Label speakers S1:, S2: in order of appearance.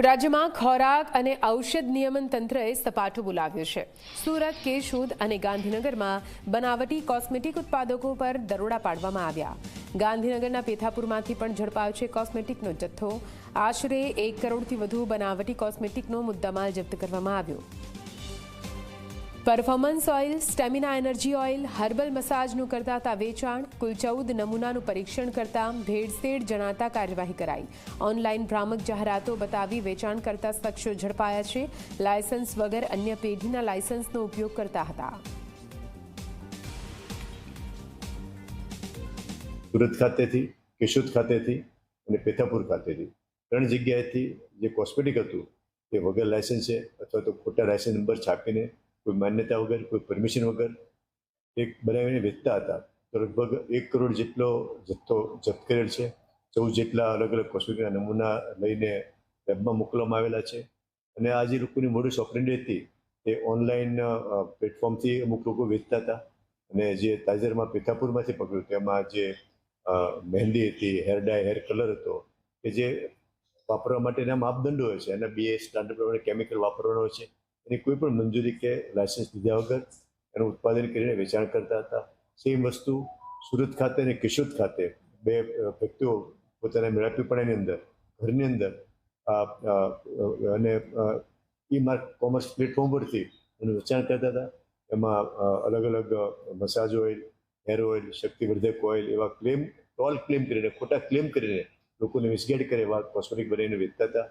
S1: રાજ્યમાં ખોરાક અને ઔષધ નિયમન તંત્રએ સપાટું બોલાવ્યું છે. સુરત, કેશુદ અને ગાંધીનગરમાં બનાવટી કોસ્મેટિક ઉત્પાદકો પર દરોડા પાડવામાં આવ્યા. ગાંધીનગરના પેથાપુરમાંથી પણ ઝડપાયો છે કોસ્મેટિકનો જથ્થો. આશરે એક કરોડથી વધુ બનાવટી કોસ્મેટિકનો મુદ્દામાલ જપ્ત કરવામાં આવ્યો. Performance oil stamina energy oil herbal મસાજનું કરતા હતા વેચાણ, કુલ ચૌદ નમૂનાનું પરીક્ષણ કરતા ભેળસેળ જણાતા કાર્યવાહી કરાઈ. ઓનલાઈન ભ્રામક જાહેરાતો બતાવી વેચાણ કરતા શખ્સો ઝડપાયા છે. લાયસન્સ વગર અન્ય પેઢીના લાયસન્સનો ઉપયોગ કરતા હતા.
S2: સુરત ખાતેથી, કેશોદ ખાતેથી અને પેથાપુર ખાતેથી ત્રણ જગ્યાએથી જે કોસ્મેટિક હતું, તે વગર લાયસન્સે અથવા તો ખોટા લાયસન્સ નંબર છાપીને કોઈ માન્યતા વગર, કોઈ પરમિશન વગર એક બનાવીને વેચતા હતા. તો લગભગ એક કરોડ જેટલો જથ્થો જપ્ત કરેલ છે. ચૌદ જેટલા અલગ અલગ કોસ્મેટિકના નમૂના લઈને લેબમાં મોકલવામાં આવેલા છે. અને આ જે લોકોની મોડી ઓપરેન્ડી હતી તે ઓનલાઈન પ્લેટફોર્મથી અમુક લોકો વેચતા હતા. અને જે તાજેરમાં પેથાપુરમાંથી પકડ્યું તેમાં જે મહેંદી હતી હેર ડાય હેર કલર હતો, કે જે વાપરવા માટેના માપદંડો હોય છે. અને બે સ્ટાન્ડર્ડ પ્રમાણે કેમિકલ વાપરવાનો હોય છે. એની કોઈ પણ મંજૂરી કે લાયસન્સ લીધા વગર એનું ઉત્પાદન કરીને વેચાણ કરતા હતા. સેમ વસ્તુ સુરત ખાતે અને કિશોદ ખાતે બે વ્યક્તિઓ પોતાના મેળાપીપણાની અંદર, ઘરની અંદર અને ઈ માર્ક કોમર્સ પ્લેટફોર્મ પરથી એનું વેચાણ કરતા હતા. એમાં અલગ અલગ મસાજ ઓઇલ, હેર ઓઇલ, શક્તિવર્ધક ઓઇલ એવા ક્લેમ ટોલ ક્લેમ કરીને, ખોટા ક્લેમ કરીને લોકોને મિસગાઈડ કરે એવા કોસ્મેટિક બનાવીને વેચતા હતા.